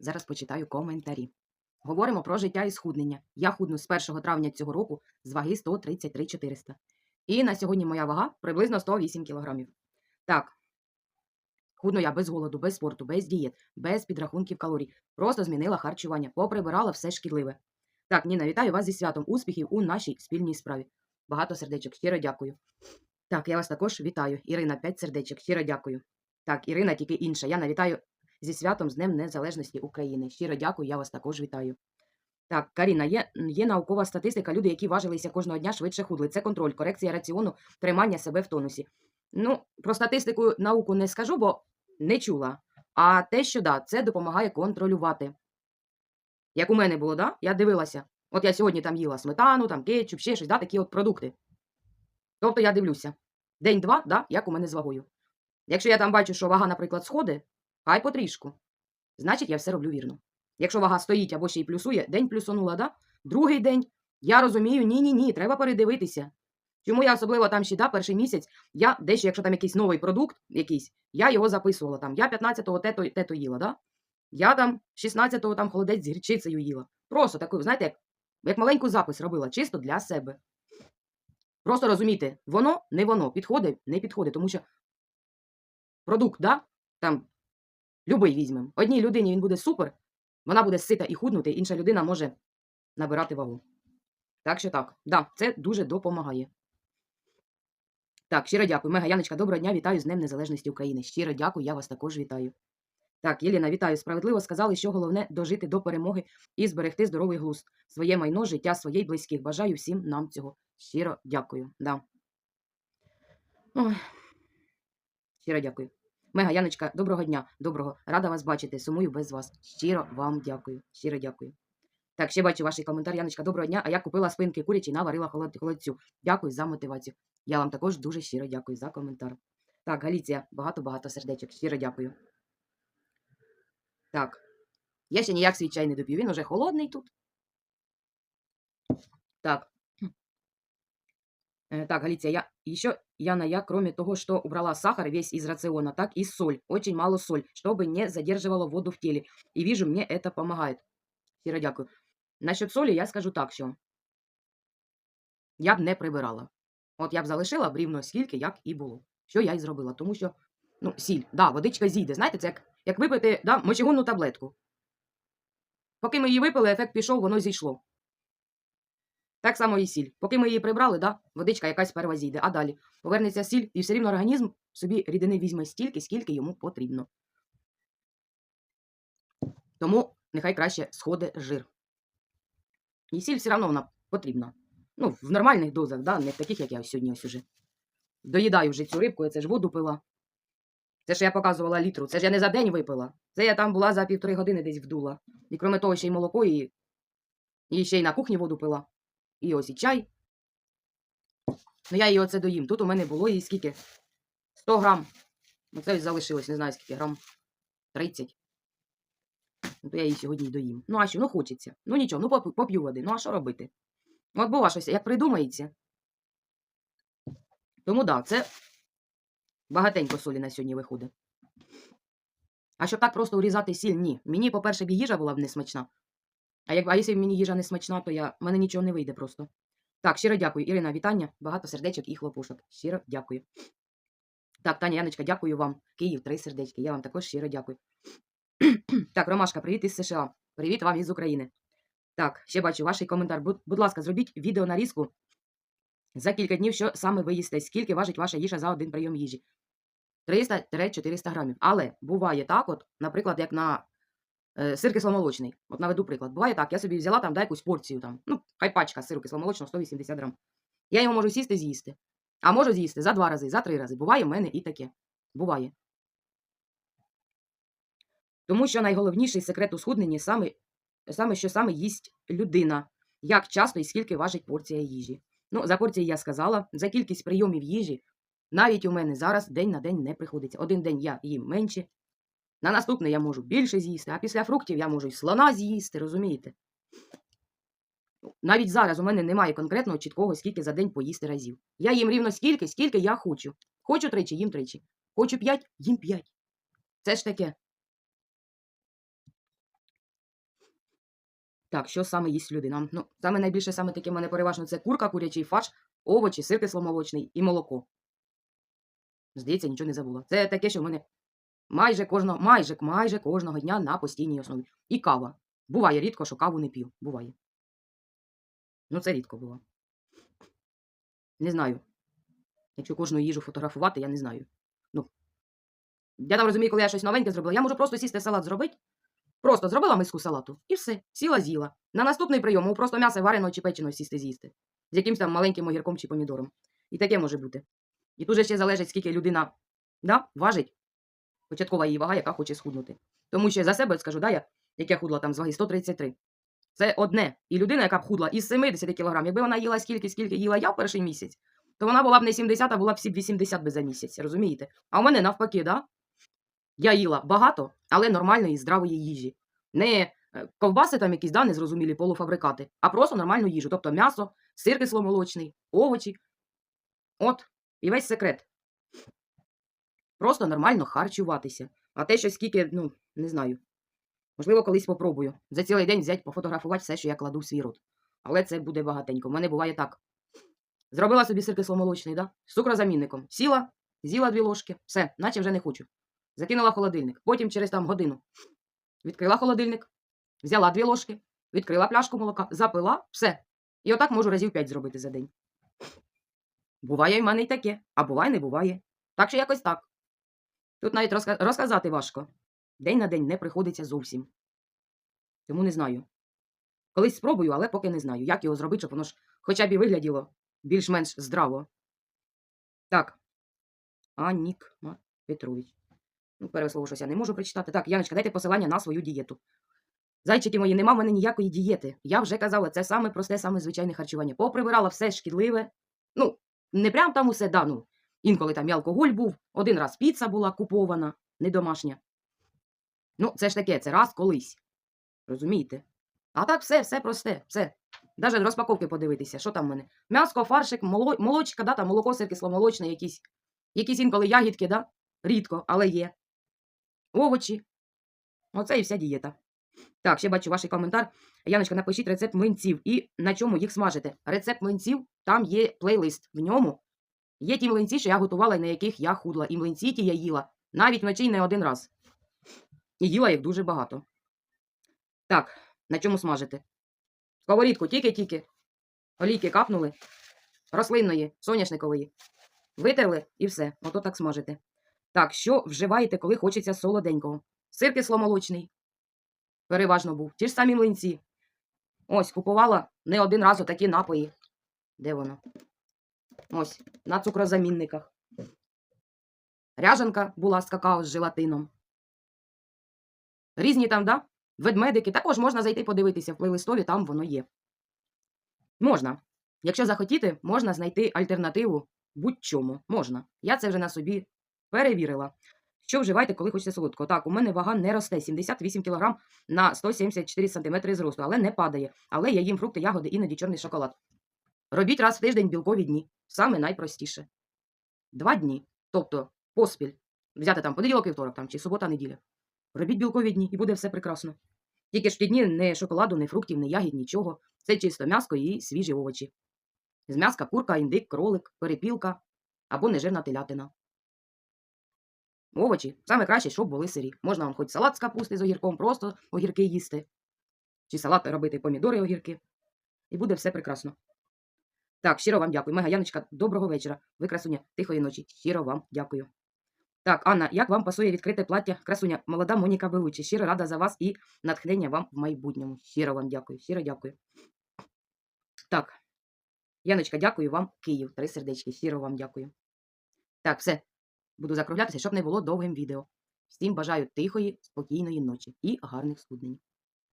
Зараз почитаю коментарі. Говоримо про життя і схуднення. Я худну з 1 травня цього року з ваги 133 400. І на сьогодні моя вага приблизно 108 кілограмів. Так. Худну я без голоду, без спорту, без дієт, без підрахунків калорій. Просто змінила харчування, поприбирала все шкідливе. Так, Ніна, вітаю вас зі святом успіхів у нашій спільній справі. Багато сердечок, щиро дякую. Так, я вас також вітаю. Ірина, 5 сердечок, щиро дякую. Так, Ірина, тільки інша. Я навітаю зі святом з Днем Незалежності України. Щиро дякую, я вас також вітаю. Так, Каріна, є, є наукова статистика. Люди, які важилися кожного дня, швидше худли. Це контроль, корекція раціону, тримання себе в тонусі. Ну, про статистику науку не скажу, бо не чула. А те, що да, це допомагає контролювати. Як у мене було, да? Я дивилася. От я сьогодні там їла сметану, там кетчуп, ще щось, да, такі от продукти. Тобто я дивлюся. День-два, да, як у мене з вагою. Якщо я там бачу, що вага, наприклад, сходить, хай потрішку. Значить, я все роблю вірно. Якщо вага стоїть або ще й плюсує, день плюсонула, да? Другий день, я розумію, ні-ні ні, треба передивитися. Чому я особливо там ще перший місяць, я дещо, якщо там якийсь новий продукт, якийсь, я його записувала там. Я 15-го тето, тето їла, да? Я там 16-го там холодець з гірчицею їла. Просто таку, знаєте, як, як маленьку запис робила, чисто для себе. Просто розумійте, воно не воно, підходить, не підходить, тому що продукт, да, там любий візьмемо. Одній людині він буде супер, вона буде сита і худнути, інша людина може набирати вагу. Так що так, да, це дуже допомагає. Так, щиро дякую. Мега Яночка, доброго дня, вітаю з Днем Незалежності України. Щиро дякую, я вас також вітаю. Так, Єліна, вітаю. Справедливо сказали, що головне дожити до перемоги і зберегти здоровий глузд, своє майно, життя своє й близьких. Бажаю всім нам цього. Щиро дякую. Да. Ой. Щиро дякую. Мега Яночка, доброго дня, доброго. Рада вас бачити. Сумую без вас. Щиро вам дякую. Щиро дякую. Так, ще бачу ваш коментар, Яночка, доброго дня. А я купила спинки курячі, наварила холодцю. Дякую за мотивацію. Я вам також дуже щиро дякую за коментар. Так, Галіція, багато-багато сердечок. Щиро дякую. Так. Я ще ніяк свій чай не доп'ю. Він уже холодний тут. Так. Э, Так, Галиция, я еще, Яна, я кроме того, что убрала сахар весь из рациона, так и соль, очень мало соль, чтобы не задерживала воду в теле. И вижу, мне это помогает. Щиро дякую. Насчет солі я скажу так, що я б не прибирала. От я б залишила б рівно скільки, як і було. Що я й зробила. Тому що, ну, сіль, да, водичка зійде. Знаєте, це як, як випити да, мочегонну таблетку. Поки ми її випили, ефект пішов, воно зійшло. Так само і сіль. Поки ми її прибрали, да, водичка якась перва зійде. А далі повернеться сіль, і все рівно організм собі рідини візьме стільки, скільки йому потрібно. Тому нехай краще сходить жир. І сіль все одно вона потрібна. Ну, в нормальних дозах, да, не в таких, як я сьогодні ось уже. Доїдаю вже цю рибку, я це ж воду пила. Це ж я показувала літру. Це ж я не за день випила. Це я там була за півтори години десь вдула. І крім того, ще й молоко, і, і ще й на кухні воду пила. І ось і чай. Ну, я її оце доїм. Тут у мене було її скільки? 100 грам. Оце ось залишилось, не знаю скільки грам. 30. Ну, то я її сьогодні доїм. Ну, а що, ну хочеться. Ну нічого, ну поп- поп'ю води. Ну, а що робити? От бува щось, як придумається. Тому так, да, це багатенько солі на сьогодні виходить. А щоб так просто урізати сіль, ні. Мені, по-перше, їжа була б не смачна. А, як, а якщо мені їжа не смачна, то я, в мене нічого не вийде просто. Так, щиро дякую. Ірина, вітання. Багато сердечок і хлопушок. Щиро дякую. Так, Таня Яночка, дякую вам. Київ, три сердечки. Я вам також щиро дякую. так, Ромашка, привіт із США. Привіт вам із України. Так, ще бачу ваш коментар. Будь, будь ласка, зробіть відеонарізку за кілька днів, що саме ви їсте. Скільки важить ваша їжа за один прийом їжі? 300-400 грамів. Але буває так, от, наприклад, як на сир кисломолочний. От наведу приклад. Буває так, я собі взяла там да, якусь порцію, там, ну, хай пачка сиру кисломолочного 180 грам. Я його можу сісти з'їсти. А можу з'їсти за два рази, за три рази. Буває в мене і таке. Буває. Тому що найголовніший секрет у схудненні саме, саме що саме їсть людина. Як часто і скільки важить порція їжі. Ну, за порції я сказала, за кількість прийомів їжі навіть у мене зараз день на день не приходиться. Один день я їм менше, на наступний я можу більше з'їсти, а після фруктів я можу й слона з'їсти, розумієте? Навіть зараз у мене немає конкретного чіткого, скільки за день поїсти разів. Я їм рівно скільки, скільки я хочу. Хочу тричі, їм тричі. Хочу п'ять, їм п'ять. Це ж таке. Так, що саме їсть людина? Ну, саме найбільше саме таке мене переважно це курка, курячий фарш, овочі, сир кисломолочний і молоко. Здається, нічого не забула. Це таке, що в мене майже кожного, майже, майже кожного дня на постійній основі. І кава. Буває рідко, що каву не п'ю. Буває. Ну, це рідко було. Не знаю. Якщо кожну їжу фотографувати, я не знаю. Ну. Я там розумію, коли я щось новеньке зробила, я можу просто сісти салат зробити. Просто зробила миску салату і все. Сіла з'їла. На наступний прийом просто м'ясо вареного чи печеного сісти з'їсти. З якимось там маленьким огірком чи помідором. І таке може бути. І тут же ще залежить, скільки людина да, важить. Початкова її вага, яка хоче схуднути. Тому що за себе скажу, да, я, як я худла там з ваги 133. Це одне. І людина, яка б худла із 70 кг, якби вона їла скільки, скільки їла я в перший місяць, то вона була б не 70, а була б 80 би за місяць, розумієте? А у мене навпаки, да? Я їла багато, але нормальної здравої їжі. Не е, ковбаси там якісь, да, незрозумілі полуфабрикати, а просто нормальну їжу. Тобто м'ясо, сир кисломолочний, овочі. От, і весь секрет. Просто нормально харчуватися. А те, що скільки, ну, не знаю. Можливо, колись попробую. За цілий день взяти, пофотографувати все, що я кладу в свій рот. Але це буде багатенько. У мене буває так. Зробила собі сир кисломолочний, да? з цукрозамінником. Сіла, з'їла дві ложки, все, наче вже не хочу. Закинула холодильник. Потім через там годину відкрила холодильник, взяла дві ложки, відкрила пляшку молока, запила, все. І отак можу разів 5 зробити за день. Буває в мене й таке, а буває, не буває. Так що якось так. Тут навіть розка- розказати важко. День на день не приходиться зовсім. Тому не знаю. Колись спробую, але поки не знаю, як його зробити, щоб воно ж хоча б і вигляділо більш-менш здраво. Так. Анік Петрович. Ну, переслово щось я не можу прочитати. Так, Яночка, дайте посилання на свою дієту. Зайчики мої, нема в мене ніякої дієти. Я вже казала, це саме просте, саме звичайне харчування. Поприбирала все шкідливе. Ну, не прям там усе, да, ну. Інколи там і алкоголь був, один раз піца була купована, не домашня. Ну, це ж таке, це раз колись. Розумієте? А так все, все просте, все. Даже розпаковки подивитися, що там в мене. М'яско, фаршик, молочка, да, там молоко, сир якісь. Якісь інколи ягідки, да? Рідко, але є. Овочі. Оце і вся дієта. Так, ще бачу ваш коментар. Яночка, напишіть рецепт млинців і на чому їх смажити. Рецепт млинців, там є плейлист. В ньому є ті млинці, що я готувала і на яких я худла. І млинці ті я їла навіть вночі не один раз. І їла їх дуже багато. Так, на чому смажити? Сковорідку тільки-тільки. Олійки капнули. Рослинної, соняшникової. Витерли і все. Ото так смажити. Так, що вживаєте, коли хочеться солоденького? Сир кисломолочний. Переважно був. Ті ж самі млинці. Ось, купувала не один раз такі напої. Де воно? Ось, на цукрозамінниках. Ряжанка була з какао з желатином. Різні там, да? Ведмедики. Також можна зайти подивитися в плейлистові, там воно є. Можна. Якщо захотіти, можна знайти альтернативу будь-чому. Можна. Я це вже на собі перевірила. Що вживаєте, коли хочете солодкого? Так, у мене вага не росте 78 кг на 174 см зросту, але не падає. Але я їм фрукти, ягоди, іноді чорний шоколад. Робіть раз в тиждень білкові дні. Саме найпростіше. Два дні. Тобто поспіль. Взяти там понеділок і вівторок там, чи субота-неділя. Робіть білкові дні і буде все прекрасно. Тільки ж ті дні не шоколаду, не фруктів, не ягід, нічого. Це чисто м'яско і свіжі овочі. З м'яска курка, індик, кролик, перепілка або нежирна телятина. Овочі саме краще, щоб були сирі. Можна вам хоч салат з капусти з огірком, просто огірки їсти. Чи салат робити помідори огірки. І буде все прекрасно. Так, щиро вам дякую. Мега Яночка, доброго вечора. Ви красуня, тихої ночі. Щиро вам дякую. Так, Анна, як вам пасує відкрите плаття красуня? Молода Моніка Белучі. Щиро рада за вас і натхнення вам в майбутньому. Щиро вам дякую. Щиро дякую. Так. Яночка, дякую вам, Київ. Три сердечки. Щиро вам дякую. Так, все. Буду закруглятися, щоб не було довгим відео. Всім бажаю тихої, спокійної ночі і гарних схуднень.